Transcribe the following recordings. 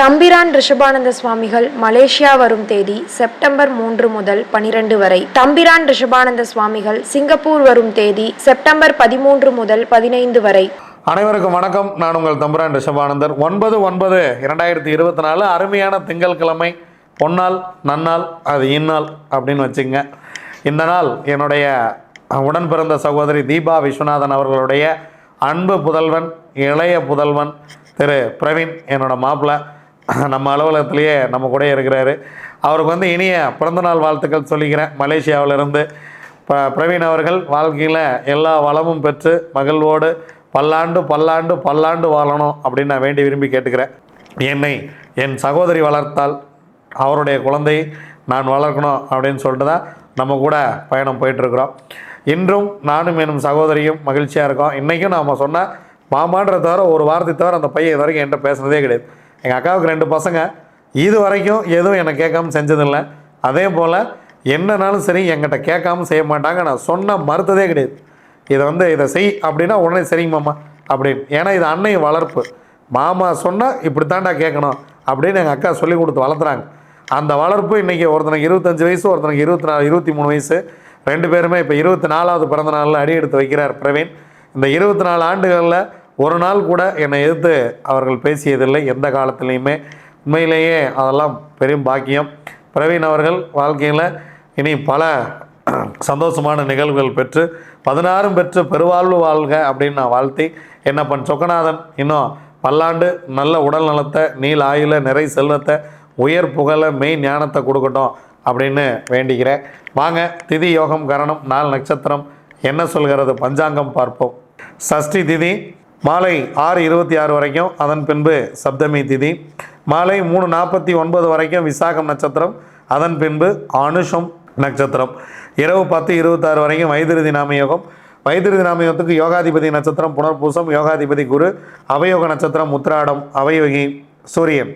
தம்பிரான் ரிஷபானந்த சுவாமிகள் மலேசியா வரும் தேதி செப்டம்பர் மூன்று முதல் பனிரெண்டு வரை. தம்பிரான் ரிஷபானந்த சுவாமிகள் சிங்கப்பூர் வரும் தேதி செப்டம்பர் பதிமூன்று முதல் பதினைந்து வரை. அனைவருக்கும் வணக்கம். நான் உங்கள் தம்பிரான் ரிஷபானந்தர். ஒன்பது ஒன்பது இரண்டாயிரத்தி இருபத்தி நாலு. அருமையான திங்கட்கிழமை பொன்னாள் நன்னாள் அது இந்நாள் அப்படின்னு வச்சுங்க. இந்த நாள் என்னுடைய உடன் பிறந்த சகோதரி தீபா விஸ்வநாதன் அவர்களுடைய அன்பு புதல்வன் இளைய புதல்வன் திரு பிரவீன் என்னோட மாப்பிள்ள. நம்ம அலுவலகத்திலேயே நம்ம கூட இருக்கிறாரு. அவருக்கு வந்து இனிய பிறந்தநாள் வாழ்த்துக்கள் சொல்லிக்கிறேன். மலேசியாவிலிருந்து ப பிரவீன் அவர்கள் வாழ்க்கையில் எல்லா வளமும் பெற்று மகிழ்வோடு பல்லாண்டு பல்லாண்டு பல்லாண்டு வாழணும் அப்படின்னு நான் வேண்டி விரும்பி கேட்டுக்கிறேன். என்னை என் சகோதரி வளர்த்தால் அவருடைய குழந்தையை நான் வளர்க்கணும் அப்படின்னு சொல்லிட்டு தான் நம்ம கூட பயணம் போயிட்டுருக்குறோம். இன்றும் நானும் எனும் சகோதரியும் மகிழ்ச்சியாக இருக்கோம். இன்றைக்கும் நாம் சொன்ன மாமான்ற தவிர ஒரு வாரத்தை தவிர அந்த பையன் இது வரைக்கும் என்கிட்ட பேசுனதே கிடையாது. எங்கள் அக்காவுக்கு ரெண்டு பசங்க. இது வரைக்கும் எதுவும் என்னை கேட்காம செஞ்சதில்லை. அதே போல் என்னன்னாலும் சரி என்கிட்ட கேட்காம செய்ய மாட்டாங்க. நான் சொன்ன மறுத்ததே கிடையாது. இதை வந்து இதை செய் அப்படின்னா உடனே சரிங்க மாமா அப்படின்னு. ஏன்னா இது அன்னை வளர்ப்பு. மாமா சொன்னால் இப்படி தாண்டா கேட்கணும் அப்படின்னு எங்கள் அக்கா சொல்லி கொடுத்து வளர்த்துறாங்க. அந்த வளர்ப்பு இன்றைக்கி ஒருத்தனுக்கு இருபத்தஞ்சி வயசு ஒருத்தனுக்கு இருபத்தி நாலு இருபத்தி மூணு வயசு. ரெண்டு பேருமே இப்போ இருபத்தி நாலாவது பிறந்த நாளில் அடி எடுத்து வைக்கிறார் பிரவீன். இந்த இருபத்தி நாலு ஆண்டுகளில் ஒரு நாள் கூட என்னை எதிர்த்து அவர்கள் பேசியதில்லை எந்த காலத்துலேயுமே. உண்மையிலேயே அதெல்லாம் பெரும் பாக்கியம். பிரவீன் அவர்கள் வாழ்க்கையில் இனி பல சந்தோஷமான நிகழ்வுகள் பெற்று பதினாறும் பெற்று பெருவாழ்வு வாழ்க அப்படின்னு நான் வாழ்த்தி என்ன பண் சொக்கநாதன் இன்னும் பல்லாண்டு நல்ல உடல் நலத்தை நீல் ஆயுள நிறை செல்வத்தை உயர் புகழ மெய் ஞானத்தை கொடுக்கட்டும் அப்படின்னு வேண்டிக்கிறேன். வாங்க திதி யோகம் கரணம் நாள் நட்சத்திரம் என்ன சொல்கிறது பஞ்சாங்கம் பார்ப்போம். சஷ்டி திதி மாலை ஆறு இருபத்தி ஆறு வரைக்கும். அதன் பின்பு சப்தமி திதி. மாலை மூணு நாற்பத்தி ஒன்பது வரைக்கும் விசாகம் நட்சத்திரம். அதன் பின்பு அனுஷம் நட்சத்திரம். இரவு பத்து இருபத்தாறு வரைக்கும் வைத்திருதி நாம யோகம் வைத்திருதி நாமயோகத்துக்கு யோகாதிபதி நட்சத்திரம் புனர்பூசம் யோகாதிபதி குரு அவயோக நட்சத்திரம் உத்திராடம் அவயோகி சூரியன்.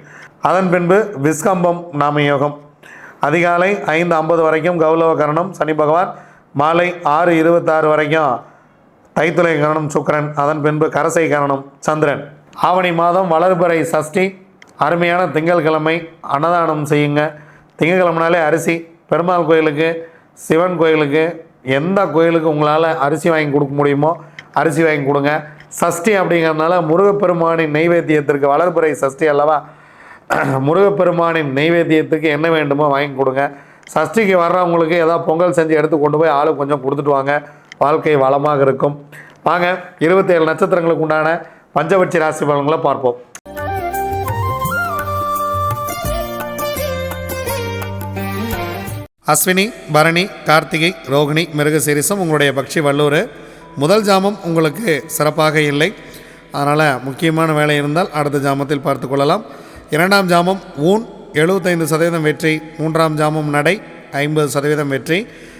அதன் பின்பு விஸ்கம்பம் நாம யோகம் அதிகாலை ஐந்து ஐம்பது வரைக்கும் கௌலவ கரணம் சனி பகவான். மாலை ஆறு இருபத்தாறு வரைக்கும் தைத்துளை கரணம் சுக்கிரன் அதன் பின்பு கரசை கரணம் சந்திரன். ஆவணி மாதம் வளர்பறை சஷ்டி அருமையான திங்கட்கிழமை அன்னதானம் செய்யுங்க. திங்கட்கிழமைனாலே அரிசி பெருமாள் கோயிலுக்கு சிவன் கோயிலுக்கு எந்த கோயிலுக்கு உங்களால் அரிசி வாங்கி கொடுக்க முடியுமோ அரிசி வாங்கி கொடுங்க. சஷ்டி அப்படிங்கிறதுனால முருகப்பெருமானின் நெய்வேத்தியத்திற்கு வளர்பறை சஷ்டி அல்லவா? முருகப்பெருமானின் நெய்வேத்தியத்துக்கு என்ன வேண்டுமோ வாங்கி கொடுங்க. சஷ்டிக்கு வர்றவங்களுக்கு ஏதாவது பொங்கல் செஞ்சு எடுத்து கொண்டு போய் ஆளு கொஞ்சம் கொடுத்துட்டு வாங்க. வாழ்க்கை வளமாக இருக்கும். வாங்க இருபத்தேழு நட்சத்திரங்களுக்கு உண்டான பஞ்சபட்சி ராசி பலன்களை பார்ப்போம். அஸ்வினி பரணி கார்த்திகை ரோகிணி மிருகசீரிசம் உங்களுடைய பக்ஷி வல்லூர். முதல் ஜாமம் உங்களுக்கு சிறப்பாக இல்லை. அதனால் முக்கியமான வேலை இருந்தால் அடுத்த ஜாமத்தில் பார்த்து கொள்ளலாம். இரண்டாம் ஜாமம் ஊன் எழுபத்தைந்து சதவீதம் வெற்றி. மூன்றாம் ஜாமம் நடை ஐம்பது சதவீதம் வெற்றி.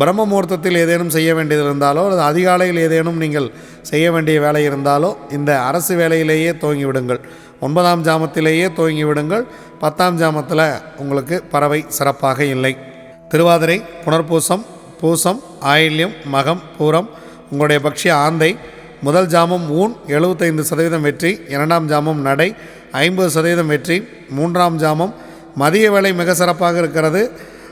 பிரம்ம முகூர்த்தத்தில் ஏதேனும் செய்ய வேண்டியது இருந்தாலோ அல்லது அதிகாலையில் ஏதேனும் நீங்கள் செய்ய வேண்டிய வேலை இருந்தாலோ இந்த அரசு வேலையிலேயே துவங்கி விடுங்கள் ஒன்பதாம் ஜாமத்திலேயே துவங்கி விடுங்கள் பத்தாம் ஜாமத்தில் உங்களுக்கு பறவை சிறப்பாக இல்லை. திருவாதிரை புனர்பூசம் பூசம் ஆயில்யம் மகம் பூரம் உங்களுடைய பக்ஷி ஆந்தை முதல் ஜாமம் ஊன் எழுபத்தைந்து சதவீதம் வெற்றி இரண்டாம் ஜாமம் நடை ஐம்பது சதவீதம் வெற்றி மூன்றாம் ஜாமம் மதிய வேலை மிக சிறப்பாக இருக்கிறது.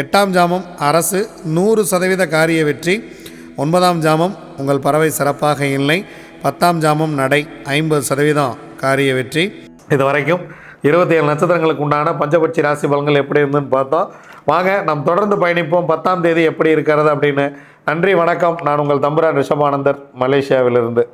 எட்டாம் ஜாமம் அரசு நூறு சதவீத காரிய வெற்றி. ஒன்பதாம் ஜாமம் உங்கள் பறவை சிறப்பாக இல்லை. பத்தாம் ஜாமம் நடை ஐம்பது சதவீதம் காரிய வெற்றி. இது வரைக்கும் இருபத்தி ஏழு நட்சத்திரங்களுக்கு உண்டான பஞ்சபட்சி ராசி பலன்கள் எப்படி இருந்துன்னு பார்த்தோம். வாங்க நாம் தொடர்ந்து பயணிப்போம். பத்தாம் தேதி எப்படி இருக்கிறது அப்படின்னு. நன்றி வணக்கம். நான் உங்கள் தம்புரான் ரிஷபானந்தர் மலேசியாவிலிருந்து.